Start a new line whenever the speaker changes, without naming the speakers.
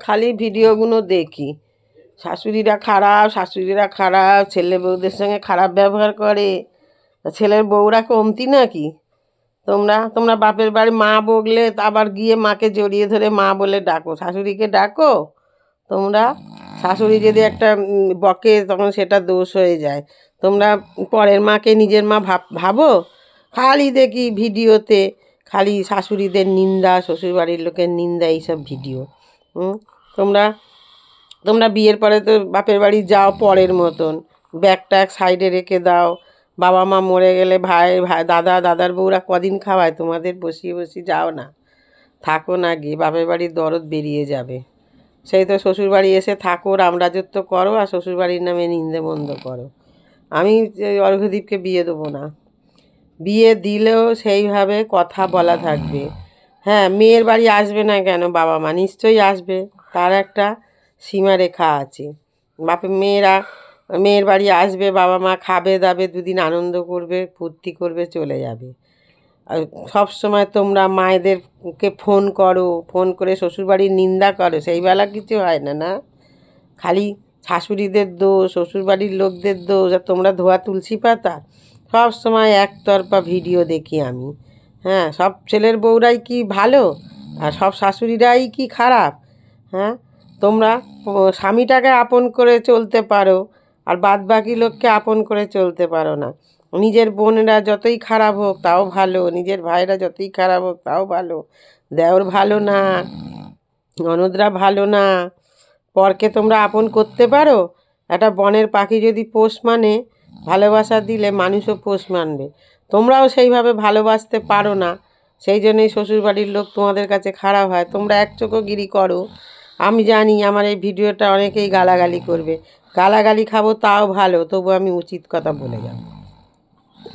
খালি ভিডিওগুলো দেখি। শাশুড়িরা খারাপ শাশুড়িরা খারাপ, ছেলে বউদের সঙ্গে খারাপ ব্যবহার করে। ছেলের বউরা কমতি নাকি? তোমরা তোমরা বাপের বাড়ি মা বকলে আবার গিয়ে মাকে জড়িয়ে ধরে মা বলে ডাকো। শাশুড়িকে ডাকো। তোমরা, শাশুড়ি যদি একটা বকে তখন সেটা দোষ হয়ে যায়। তোমরা পরের মাকে নিজের মা ভাব, ভাবো? খালি দেখি ভিডিওতে, খালি শাশুড়িদের নিন্দা, শ্বশুরবাড়ির লোকের নিন্দা, এইসব ভিডিও। তোমরা তোমরা বিয়ের পরে তো বাপের বাড়ি যাও পরের মতন। ব্যাগ ট্যাগ সাইডে রেখে দাও। বাবা মা মরে গেলে ভাই ভাই, দাদা, দাদার বউরা কদিন খাওয়ায়? তোমাদের বসিয়ে বসিয়ে যাও না। থাকো না গিয়ে, বাপের বাড়ির দরদ বেরিয়ে যাবে। সেই তো শ্বশুরবাড়ি এসে থাকো, রামরাজত্ব করো আর শ্বশুরবাড়ির নামে নিন্দে মন্দ করো। আমি যে অর্ঘ্যদীপকে বিয়ে দেবো না। বিয়ে দিলেও সেইভাবে কথা বলা থাকবে। হ্যাঁ মেয়ের বাড়ি আসবে না কেন বাবা মা? নিশ্চয়ই আসবে। তার একটা সীমারেখা আছে। বাপে, মেয়েরা, মেয়ের বাড়ি আসবে, বাবা মা খাবে দাবে, দুদিন আনন্দ করবে, ফুর্তি করবে, চলে যাবে। আর সব সময় তোমরা মায়েদেরকে ফোন করো, ফোন করে শ্বশুরবাড়ির নিন্দা করো। সেই বেলা কিছু হয় না না? খালি শাশুড়িদের দোষ, শ্বশুরবাড়ির লোকদের দোষ, আর তোমরা ধোয়া তুলসী পাতা? সব সময় একতরফা ভিডিও দেখি আমি। হ্যাঁ সব ছেলের বউরাই কি ভালো? আর সব শাশুড়িরাই কি খারাপ? হ্যাঁ তোমরা স্বামীটাকে আপন করে চলতে পারো, আর বাদ বাকি লোককে আপন করে চলতে পারো না। নিজের বোনেরা যতই খারাপ হোক, তাও ভালো। নিজের ভাইরা যতই খারাপ হোক, তাও ভালো। দেওর ভালো না, ননদরা ভালো না। পরকে তোমরা আপন করতে পারো? একটা বনের পাখি যদি পোষ মানে ভালোবাসা দিলে মানুষও পোষ মানবে। তোমরাও সেইভাবে ভালোবাসতে পারো না। সেই জন্যই শ্বশুরবাড়ির লোক তোমাদের কাছে খারাপ হয়। তোমরা এক চোখগিরি করো। আমি জানি আমার এই ভিডিওটা অনেকেই গালাগালি করবে। গালাগালি খাব তাও ভালো, তবু আমি উচিত কথা বলে যাব।